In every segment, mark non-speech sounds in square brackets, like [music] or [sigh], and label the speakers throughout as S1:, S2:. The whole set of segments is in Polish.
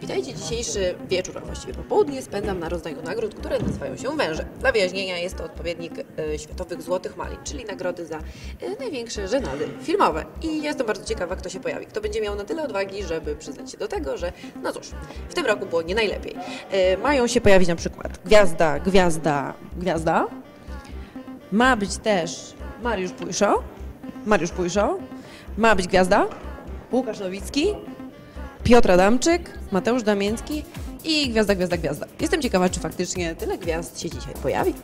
S1: Witajcie. Dzisiejszy wieczór, a właściwie popołudnie spędzam na rozdaniu nagród, które nazywają się węże. Dla wyjaśnienia jest to odpowiednik e, światowych złotych malin, czyli nagrody za e, największe żenady filmowe. I jestem bardzo ciekawa, kto się pojawi. Kto będzie miał na tyle odwagi, żeby przyznać się do tego, że no cóż, w tym roku było nie najlepiej. E, mają się pojawić na przykład gwiazda, gwiazda, gwiazda. Ma być też Mariusz Pujszo. Mariusz Pujszo. Ma być gwiazda. Łukasz Nowicki. Piotr Adamczyk, Mateusz Damięcki i Gwiazda, Gwiazda, Gwiazda. Jestem ciekawa, czy faktycznie tyle gwiazd się dzisiaj pojawi.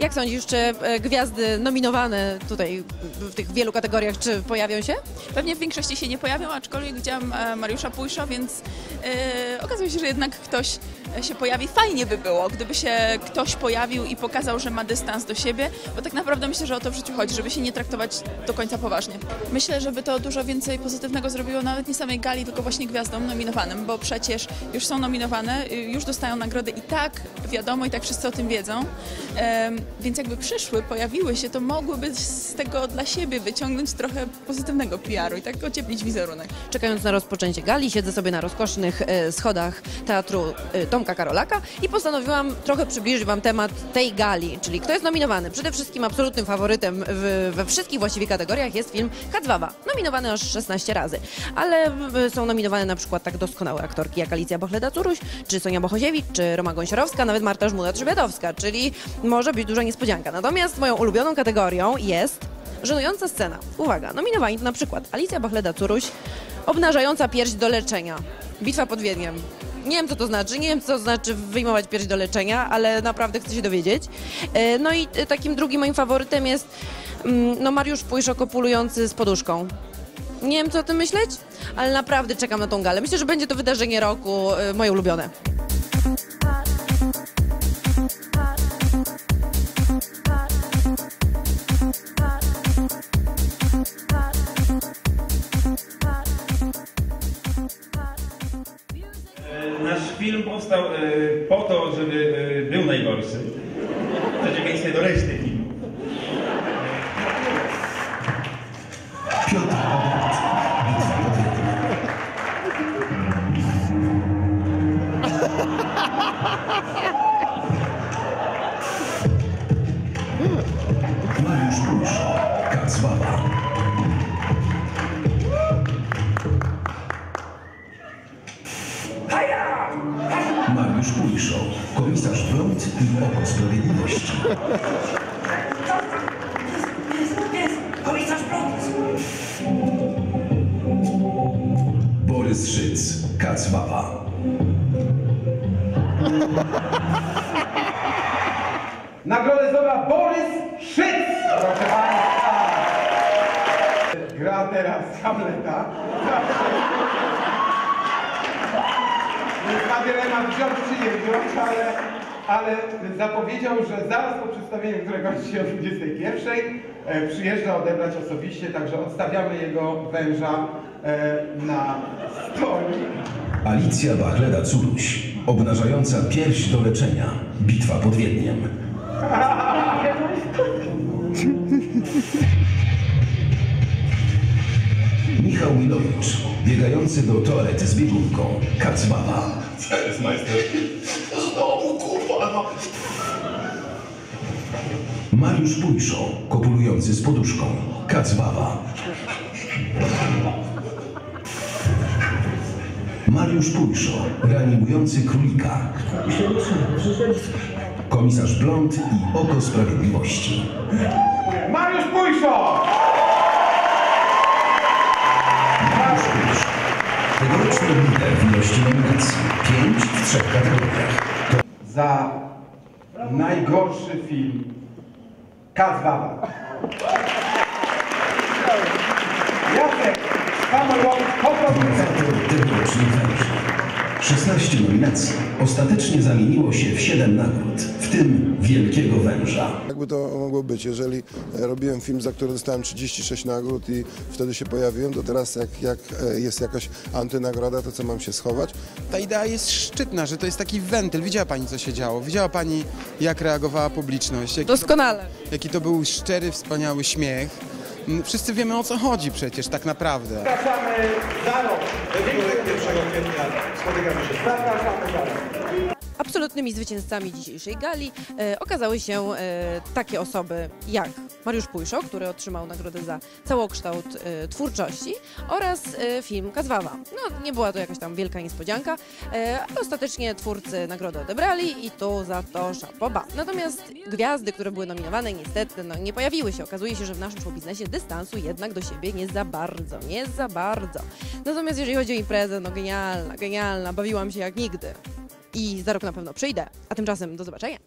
S1: Jak sądzisz, czy e, gwiazdy nominowane tutaj w tych wielu kategoriach, czy pojawią się?
S2: Pewnie w większości się nie pojawią, aczkolwiek widziałam e, Mariusza Pujszo, więc e, okazuje się, że jednak ktoś się pojawi. Fajnie by było, gdyby się ktoś pojawił i pokazał, że ma dystans do siebie, bo tak naprawdę myślę, że o to w życiu chodzi, żeby się nie traktować do końca poważnie. Myślę, żeby to dużo więcej pozytywnego zrobiło nawet nie samej gali, tylko właśnie gwiazdom nominowanym, bo przecież już są nominowane, y, już dostają nagrody i tak wiadomo, i tak wszyscy o tym wiedzą. Więc jakby przyszły, pojawiły się, to mogłyby z tego dla siebie wyciągnąć trochę pozytywnego PR-u i tak ocieplić wizerunek.
S1: Czekając na rozpoczęcie gali, siedzę sobie na rozkosznych e, schodach teatru e, Tomka Karolaka i postanowiłam trochę przybliżyć Wam temat tej gali, czyli kto jest nominowany. Przede wszystkim absolutnym faworytem w, we wszystkich właściwie kategoriach jest film Kacwawa, nominowany aż 16 razy. Ale są nominowane na przykład tak doskonałe aktorki jak Alicja Bochleda-Curuś, czy Sonia Bochoziewicz, czy Roma Gąsiorowska, nawet Marta Żmuda-Trzebiatowska, czyli może być duża niespodzianka. Natomiast moją ulubioną kategorią jest żenująca scena. Uwaga, nominowani to na przykład Alicja Bachleda-Curuś, obnażająca pierś do leczenia. Bitwa pod Wiedniem. Nie wiem, co to znaczy, nie wiem, co znaczy wyjmować pierś do leczenia, ale naprawdę chcę się dowiedzieć. E, No i takim drugim moim faworytem jest mm, no Mariusz Pujszo kopulujący z poduszką. Nie wiem, co o tym myśleć, ale naprawdę czekam na tą galę. Myślę, że będzie to wydarzenie roku, e, moje ulubione.
S3: Nasz film powstał e, po to, żeby e, był najgorszy. W przeciwieństwie do reszty
S4: i Oko Sprawiedliwości. Borys Szyc. Kacława.
S5: Nagrodę zdobywa Borys Szyc! Proszę Państwa. Gra teraz Hamleta. Więc ma dylemat wziąć czy nie wziąć, ale, ale zapowiedział, że zaraz po przedstawieniu, które kończy się o 21, e, przyjeżdża odebrać osobiście, także odstawiamy jego węża e, na stolik.
S4: Alicja Bachleda-Curuś. Obnażająca pierś do leczenia. Bitwa pod Wiedniem. [laughs] Michał Milowicz. Biegający do toalety z biegunką. Kacława. Mariusz Pujszo. Kopulujący z poduszką. Kacława. Mariusz Pujszo, reanimujący królika. Komisarz Blond i Oko Sprawiedliwości.
S5: Mariusz Pujszo!
S4: Mariusz Pujszo. Tegoroczny lider w ilości nominacji. Pięć w trzech kategoriach.
S5: Za najgorszy film Kazwawa. Jacek
S4: tegorocznych węży. 16 nominacji ostatecznie zamieniło się w 7 nagród, w tym Wielkiego Węża.
S6: Jakby to mogło być, jeżeli e, robiłem film, za który dostałem 36 nagród i wtedy się pojawiłem, to teraz jak, jak e, jest jakaś antynagroda, to co mam się schować?
S7: Ta idea jest szczytna, że to jest taki wentyl. Widziała Pani, co się działo? Widziała Pani, jak reagowała publiczność? Jaki,
S1: Doskonale.
S7: jaki to był szczery, wspaniały śmiech. Wszyscy wiemy, o co chodzi przecież, tak naprawdę.
S5: Zapraszamy za rok. 1 kwietnia spotykamy się. Zapraszamy za rok.
S1: Absolutnymi zwycięzcami dzisiejszej gali e, okazały się e, takie osoby jak Mariusz Pujszo, który otrzymał nagrodę za całokształt e, twórczości oraz e, film Kazwawa. No, nie była to jakaś tam wielka niespodzianka, e, ale ostatecznie twórcy nagrodę odebrali i tu za to szapoba. Natomiast gwiazdy, które były nominowane niestety no, nie pojawiły się. Okazuje się, że w naszym showbiznesie dystansu jednak do siebie nie za bardzo, nie za bardzo. Natomiast jeżeli chodzi o imprezę, no genialna, genialna, bawiłam się jak nigdy i za rok na pewno przyjdę. A tymczasem do zobaczenia.